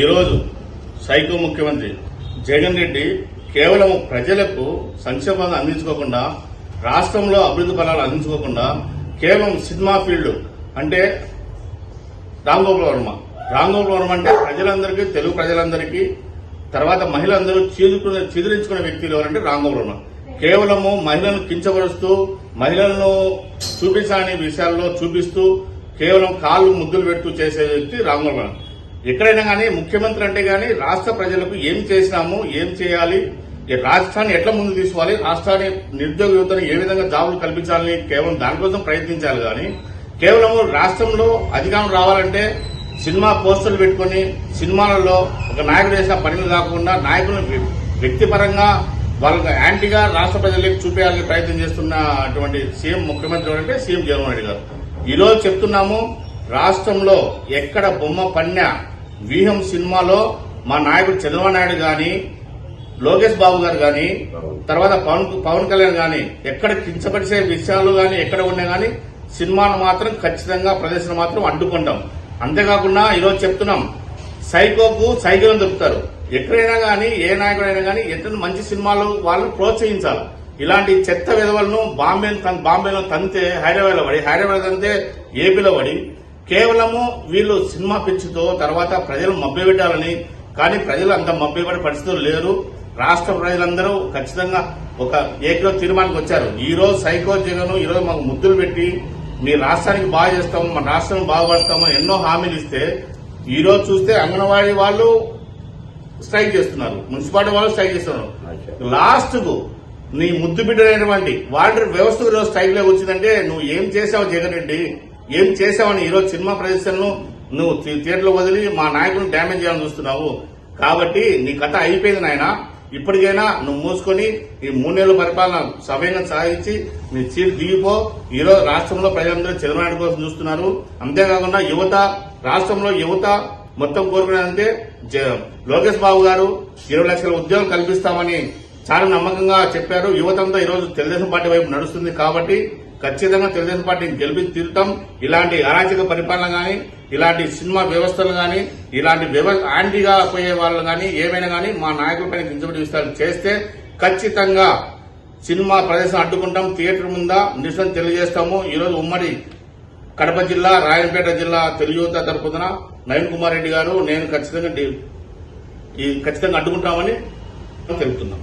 ఈరోజు సైకో ముఖ్యమంత్రి జగన్ రెడ్డి కేవలం ప్రజలకు సంక్షేమాన్ని అందించుకోకుండా రాష్ట్రంలో అభివృద్ధి ఫలాలు అందించుకోకుండా కేవలం సినిమా ఫీల్డ్ అంటే రామ్ గోపాల్ వర్మ. రామ్ గోపాల్ వర్మ అంటే ప్రజలందరికీ తెలుగు ప్రజలందరికీ తర్వాత మహిళలందరూ చీదుకునే చీదరించుకునే వ్యక్తులు ఎవరంటే రామ్ గోపాల్ వర్మ. కేవలము మహిళలను కించపరుస్తూ మహిళలను చూపించని విషయాల్లో చూపిస్తూ కేవలం కాళ్ళు ముద్దులు పెడుతూ చేసే వ్యక్తి రామ్ గోపాల్ వర్మ. ఎక్కడైనా కానీ ముఖ్యమంత్రి అంటే కానీ రాష్ట్ర ప్రజలకు ఏం చేసినాము ఏం చేయాలి రాష్ట్రాన్ని ఎట్లా ముందు తీసుకోవాలి రాష్ట్రాన్ని నిరుద్యోగ యువతను ఏ విధంగా జాబులు కల్పించాలని కేవలం దానికోసం ప్రయత్నించాలి కానీ కేవలం రాష్ట్రంలో అధికారం రావాలంటే సినిమా పోస్టర్లు పెట్టుకొని సినిమాలలో ఒక నాయకుడు చేసిన పనిని కాకుండా నాయకులను వ్యక్తిపరంగా వాళ్ళకి యాంటీగా రాష్ట్ర ప్రజలకు చూపేయాలని ప్రయత్నం చేస్తున్న అటువంటి సీఎం ముఖ్యమంత్రి ఎవరంటే సీఎం జగన్మోహన్ రెడ్డి గారు. ఈరోజు చెప్తున్నాము రాష్ట్రంలో ఎక్కడ బొమ్మ పన్నా వ్యూహం సినిమాలో మా నాయకుడు చంద్రబాబు నాయుడు గాని లోకేష్ బాబు గారు గాని తర్వాత పవన్ పవన్ కళ్యాణ్ గాని ఎక్కడ కించపరిచే విషయాలు గాని ఎక్కడ ఉన్నా గాని సినిమాను మాత్రం ఖచ్చితంగా ప్రదర్శన మాత్రం అడ్డుకుంటాం. అంతేకాకుండా ఈరోజు చెప్తున్నాం సైకోకు సైకిల్ దొరుకుతారు. ఎక్కడైనా గానీ ఏ నాయకుడైనా గానీ ఎంత మంచి సినిమాలు వాళ్ళని ప్రోత్సహించాలి. ఇలాంటి చెత్త విధవలను బాంబే బాంబేలో తంతే హైదరాబాద్లో పడి హైదరాబాద్ తంతే ఏపీలో పడి కేవలము వీళ్ళు సినిమా పిచ్చితో తర్వాత ప్రజలు మభ్యపెట్టాలని కానీ ప్రజలు అంత మభ్యపడే పరిస్థితులు లేరు. రాష్ట్ర ప్రజలందరూ ఖచ్చితంగా ఒక ఏకలో తీర్మానానికి వచ్చారు. ఈ రోజు సైకో జగన్ ఈ రోజు మాకు ముద్దులు పెట్టి మీ రాష్ట్రానికి బాగా చేస్తాము మన రాష్ట్రం బాగుపడతాము ఎన్నో హామీలు ఇస్తే ఈ రోజు చూస్తే అంగన్వాడీ వాళ్ళు స్ట్రైక్ చేస్తున్నారు. మున్సిపాలిటీ వాళ్ళు స్ట్రైక్ చేస్తున్నారు. లాస్ట్కు నీ ముద్దు బిడ్డలైనటువంటి వాలంటీర్ వ్యవస్థ ఈరోజు స్ట్రైక్లోకి వచ్చిందంటే నువ్వు ఏం చేసావు జగన్ రెడ్డి? ఏం చేసావని ఈరోజు సినిమా ప్రదర్శనను నువ్వు థి- థియేటర్లో వదిలి మా నాయకులను డ్యామేజ్ చేయాలని చూస్తున్నావు. కాబట్టి నీ కథ అయిపోయింది నాయన. ఇప్పటికైనా నువ్వు మూసుకొని ఈ మూడు నెలల పరిపాలన సవ్యంగా సాగించి నీ సీట్ దిగిపో. ఈ రోజు రాష్ట్రంలో ప్రజలందరూ చంద్రబాబు కోసం చూస్తున్నారు. అంతేకాకుండా యువత రాష్ట్రంలో యువత మొత్తం కోరుకునేదంటే జ- లోకేష్ బాబు గారు ఇరవై లక్షల ఉద్యోగం కల్పిస్తామని చాలా నమ్మకంగా చెప్పారు. యువతంతా ఈరోజు తెలుగుదేశం పార్టీ వైపు నడుస్తుంది కాబట్టి ఖచ్చితంగా తెలుగుదేశం పార్టీని గెలిపి తీరుతాం. ఇలాంటి అరాచక పరిపాలన కానీ ఇలాంటి సినిమా వ్యవస్థలు కానీ ఇలాంటి వ్యవ యాంటీగా పోయే వాళ్ళు కానీ ఏమైనా కానీ మా నాయకులపైన కించబడి విస్తారం చేస్తే ఖచ్చితంగా సినిమా ప్రదర్శన అడ్డుకుంటాం థియేటర్ ముందా నిరసన తెలియజేస్తాము. ఈ రోజు ఉమ్మడి కడప జిల్లా రాయలపేట జిల్లా తెలుగుత తరపున నయన్ కుమార్ రెడ్డి గారు నేను ఖచ్చితంగా ఈ ఖచ్చితంగా అడ్డుకుంటామని తెలుపుతున్నాం.